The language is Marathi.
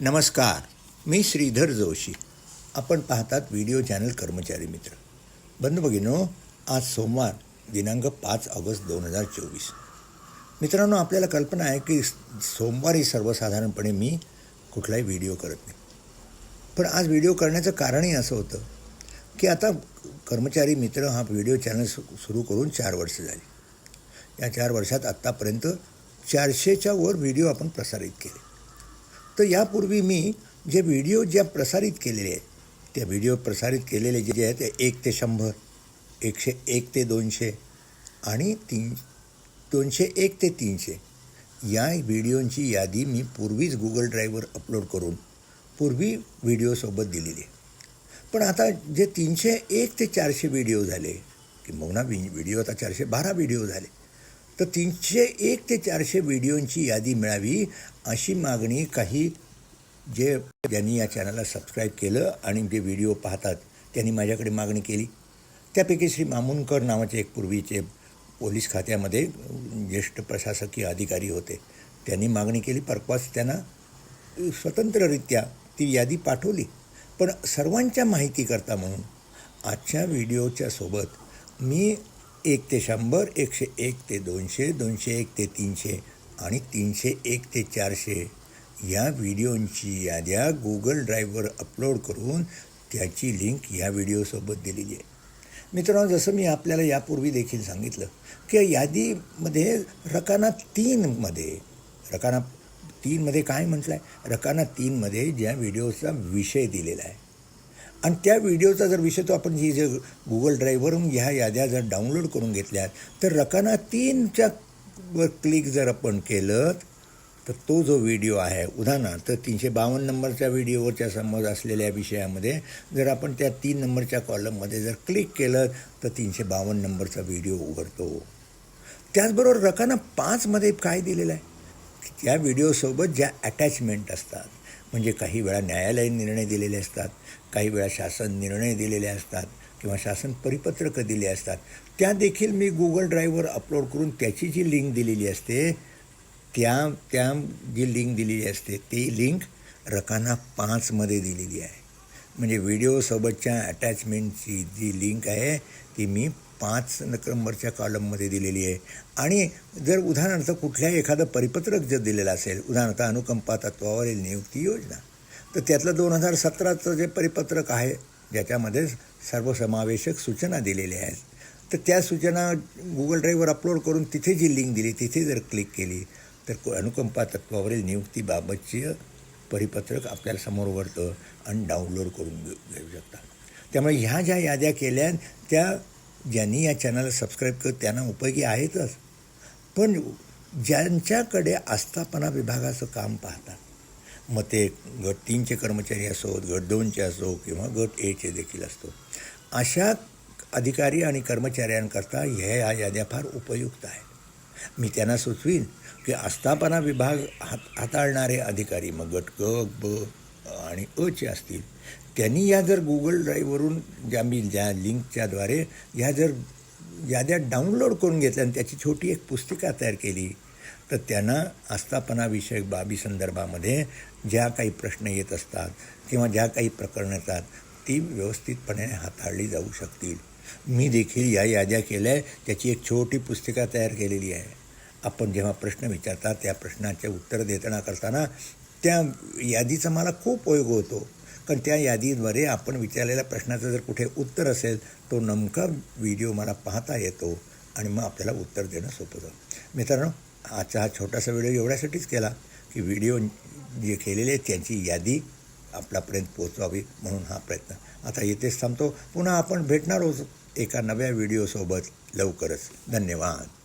नमस्कार मी श्रीधर जोशी. आपण पाहतात व्हिडिओ चॅनल कर्मचारी मित्र. बंधू भगिनो आज सोमवार दिनांक पाच ऑगस्ट दोन हजार चोवीस. मित्रांनो आपल्याला कल्पना आहे की सोमवारी सर्वसाधारणपणे मी कुठलाही व्हिडिओ करत नाही. पण आज व्हिडिओ करण्याचं कारणही असं होतं की आता कर्मचारी मित्र हा व्हिडिओ चॅनल सु सुरू करून चार वर्ष झाली. या चार वर्षात आत्तापर्यंत चारशेच्या वर व्हिडिओ आपण प्रसारित केले. तर यापूर्वी मी जे व्हिडिओ ज्या प्रसारित केलेले आहेत त्या व्हिडिओ प्रसारित केलेले जे जे आहेत ते एक ते शंभर एकशे एक ते दोनशे आणि तीन दोनशे एक ते तीनशे. या व्हिडिओंची यादी मी पूर्वीच गुगल ड्राईव्हवर अपलोड करून पूर्वी व्हिडिओसोबत दिलेली आहे. पण आता जे तीनशे एक ते चारशे व्हिडिओ झाले किंबहुना व्हिडिओ आता चारशे बारा व्हिडिओ झाले तर तीनशे एक ते चारशे व्हिडिओंची यादी मिळावी अशी मागणी काही जे ज्यांनी या चॅनलला सबस्क्राईब केलं आणि जे व्हिडिओ पाहतात त्यांनी माझ्याकडे मागणी केली. त्यापैकी श्री मामुनकर नावाचे एक पूर्वीचे पोलीस खात्यामध्ये ज्येष्ठ प्रशासकीय अधिकारी होते. त्यांनी मागणी केली परवाच त्यांना स्वतंत्ररित्या ती यादी पाठवली. पण सर्वांच्या माहितीकरता म्हणून आजच्या व्हिडिओच्या सोबत मी एक ते शंभर एकशे एक ते दोनशे दोनशे एक ते तीनशे आणि तीनशे एक ते चारशे या व्हिडिओंची याद्या गुगल ड्राईव्हवर अपलोड करून त्याची लिंक या व्हिडिओसोबत दिलेली आहे. मित्रांनो जसं मी आपल्याला यापूर्वी देखील सांगितलं की यादीमध्ये रकाना तीनमध्ये रकाना तीनमध्ये काय म्हटलं आहे रकाना तीनमध्ये ज्या व्हिडिओचा विषय दिलेला आहे. आणि त्या व्हिडिओचा जर विषय तो आपण जी जे गुगल ड्राईव्हवरून ह्या याद्या जर डाउनलोड करून घेतल्या तर रकाना तीनच्या वर क्लिक जर आपण केलं तर तो जो व्हिडिओ आहे उदाहरणार्थ तीनशे बावन्न नंबरच्या व्हिडिओवरच्या समज असलेल्या विषयामध्ये जर आपण त्या तीन नंबरच्या कॉलममध्ये जर क्लिक केलं तर तीनशे बावन्न नंबरचा व्हिडिओ उघडतो. त्याचबरोबर रकाना पाचमध्ये काय दिलेलं आहे? त्या व्हिडिओसोबत ज्या अटॅचमेंट असतात म्हणजे काही वेळा न्यायालयीन निर्णय दिलेले असतात काही वेळा शासन निर्णय दिलेले असतात किंवा शासन परिपत्रकं दिले असतात. त्या देखील मी गुगल ड्राईव्हवर अपलोड करून त्याची जी लिंक दिलेली असते त्या त्या जी लिंक दिलेली असते ती लिंक रकाना पाचमध्ये दिलेली आहे. म्हणजे व्हिडिओसोबतच्या अटॅचमेंटची जी लिंक आहे ती मी पाच नंबरच्या कॉलममध्ये दिलेली आहे. आणि जर उदाहरणार्थ कुठल्याही एखादं परिपत्रक जर दिलेलं असेल उदाहरणार्थ अनुकंपा तत्वावरील नियुक्ती योजना तर त्यातलं दोन हजार सतराचं जे परिपत्रक आहे ज्याच्यामध्ये सर्वसमावेशक सूचना दिलेल्या आहेत तर त्या सूचना गुगल ड्राईव्हवर अपलोड करून तिथे जी लिंक दिली तिथे जर क्लिक केली तर अनुकंपा तत्वावरील नियुक्तीबाबतची परिपत्रक आपल्याला समोर उघडतं आणि डाउनलोड करून घेऊ घेऊ शकता. त्यामुळे ह्या ज्या याद्या केल्या त्या ज्यांनी या चॅनलला सबस्क्राईब केलं त्यांना उपयोगी आहेतच. पण ज्यांच्याकडे आस्थापना विभागाचं काम पाहतात मग ते गट तीनचे कर्मचारी असोत गट दोनचे असो किंवा गट एचे देखील असतो अशा अधिकारी आणि कर्मचाऱ्यांकरता ह्या याद्या फार उपयुक्त आहेत. मी त्यांना सुचवीन की आस्थापना विभाग हात हाताळणारे अधिकारी मग गट क ब आणि अचे असतील. त्यांनी या जर गुगल ड्राईव्हवरून ज्या मी ज्या लिंकच्याद्वारे ह्या जर याद्या डाउनलोड करून घेतल्या आणि त्याची छोटी एक पुस्तिका तयार केली तर त्यांना आस्थापनाविषयक बाबी संदर्भामध्ये ज्या काही प्रश्न येत असतात किंवा ज्या काही प्रकरणं येतात ती व्यवस्थितपणे हाताळली जाऊ शकतील. मी देखील या याद्या केल्या आहे त्याची एक छोटी पुस्तिका तयार केलेली आहे. आपण जेव्हा प्रश्न विचारता त्या प्रश्नाचे उत्तर देताना करताना त्या यादीचा मला खूप उपयोग होतो. कारण त्या यादीद्वारे आपण विचारलेल्या प्रश्नाचं जर कुठे उत्तर असेल तो नमका व्हिडिओ मला पाहता येतो आणि मग आपल्याला उत्तर देणं सोपं जातं. मित्रांनो आजचा हा छोटासा व्हिडिओ एवढ्यासाठीच केला की व्हिडिओ जे केलेले आहेत त्यांची यादी आपल्यापर्यंत पोचवावी म्हणून हा प्रयत्न. आता येथेच थांबतो. पुन्हा आपण भेटणार आहोत एका नव्या व्हिडिओसोबत लवकरच. धन्यवाद.